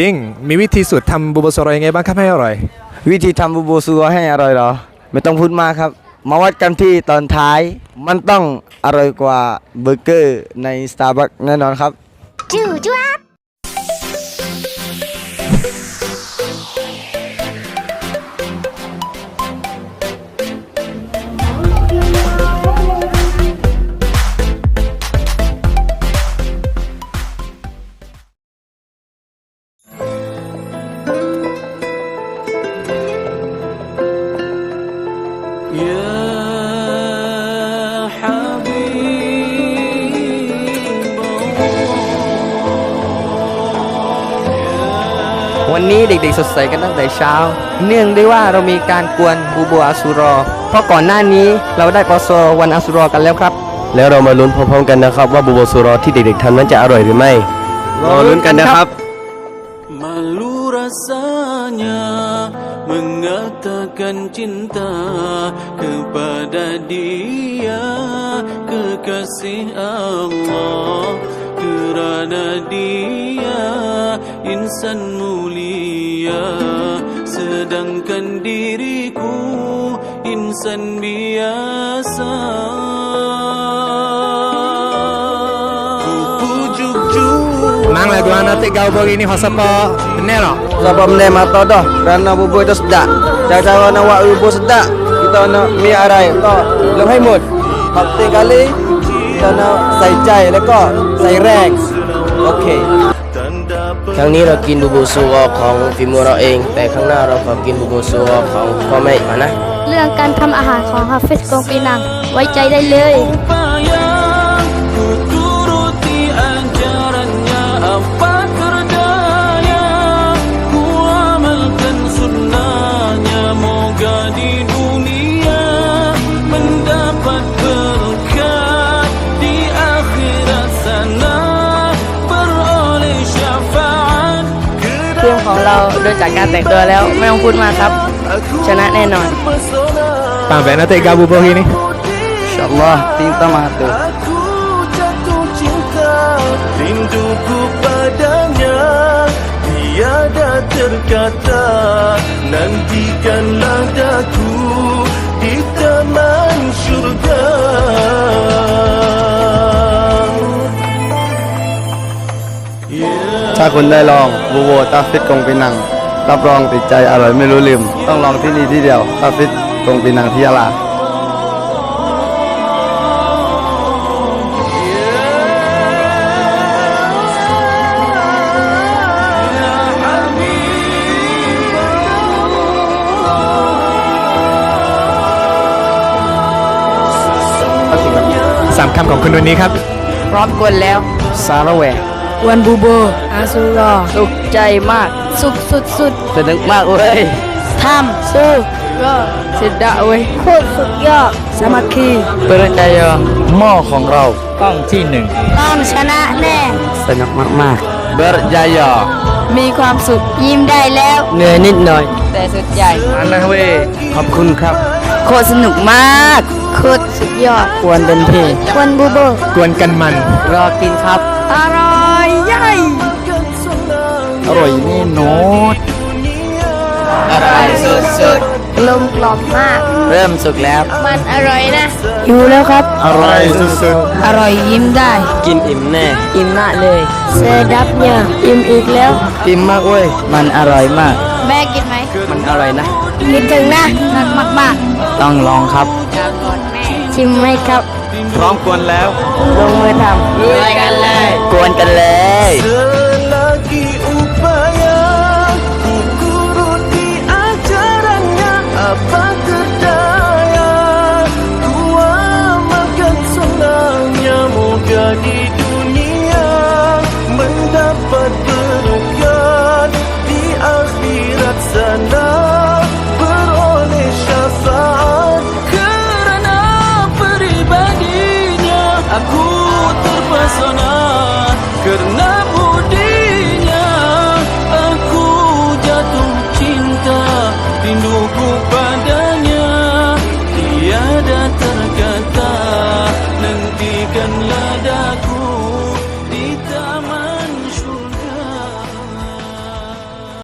ดิ้งมีวิธีสูตรทำบูโบโซโรยังไงบ้างครับให้อร่อย วิธีทำบูโบซัวให้อร่อยเหรอ ไม่ต้องพูดมากครับ มาวัดกันที่ตอนท้าย มันต้องอร่อยกว่าเบอร์เกอร์ใน Starbucks แน่นอนครับ จู่จ้า วันนี้เด็กๆสดใสกันตั้งแต่เช้า เนื่องด้วยว่าเรามีการกวนบูโบอาสุรอ เพราะก่อนหน้านี้เราได้ปอโซวันอาสุรอกันแล้วครับ แล้วเรามาลุ้นพร้อมๆกันนะครับ ว่าบูโบซูรอที่เด็กๆทำนั้นจะอร่อยหรือไม่รอลุ้นกันนะครับ Malu rasanya mengatakan cinta kepada dia kekasih Allah kerana dia insan mulia Sedangkan diriku insan biasa. Mang lagu anak tiga ubol ini hosopo benero Hosopo mata todo Rana bubu itu sedak. Cacara na wa bubu sedak. Kita na mi arai To lebih mud Bakti kali Kita na sai jai Leko sai rek. Oke okay. ครั้งนี้เรากินบูบูซูรอของฟิมูเราเอง แต่ครั้งหน้าเราขอกินบูบูซูรอของพ่อแม่มานะ เรื่องการทำอาหารของฮาฟิสกงปีนังไว้ใจได้เลย ของเราโดยจากการแต่งตัวแล้วไม่ต้องพูดมากครับ ชนะแน่นอน Sampai anak tiga bubur ini. insyaallah tinta mata Aku jatuh cinta Rinduku padanya Tiada terkata Nantikanlah daku Di taman syurga ถ้าคุณได้ลองบูโบตาฟิตกงปีนัง รับรองติดใจอร่อยไม่รู้ลืม ต้องลองที่นี่ที่เดียวตาฟิตกงปีนังที่ยะลาสามคำของคุณวันนี้ครับ พร้อมกวนแล้ว ซาระแหวก กวนบูโบอาสุรอสุขใจมาก สุดสุดสุดสนุกมากเว้ยทำสู้ก็สิดะเว้ยโคตรสุดยอดสามัคคีเปิดใจยอหม้อของเราต้องที่หนึ่งต้องชนะแน่สนุกมากๆเบอร์ยายอมีความสุขยิ้มได้แล้วเหนื่อยนิดหน่อย แต่สุดใหญ่อันนะเว้ยขอบคุณครับ โคตรสนุกมากโคตรสุดยอดกวนเต็มที่ควนบูโบกวนกันมัน รอกินครับอร่อยใหญ่ อร่อยแน่นอนอะไรสุดกลมกล่อมมาก ๆ เริ่มสุกแล้ว มันอร่อยนะอยู่แล้วครับ อร่อยสุดอร่อยยิ้มได้ กินอิ่มแน่ อิ่มมากเลยเซดับเนี่ยอิ่มอีกแล้วๆอิ่มมากเว้ย มันอร่อยมาก แม่กินไหมมันอร่อยนะ คิดถึงนะรักมากต้องลองครับ ๆชิมไหมครับ พร้อมกวนแล้ว ลงมือทำด้วยกันเลย กวนกันเลย Selalu dat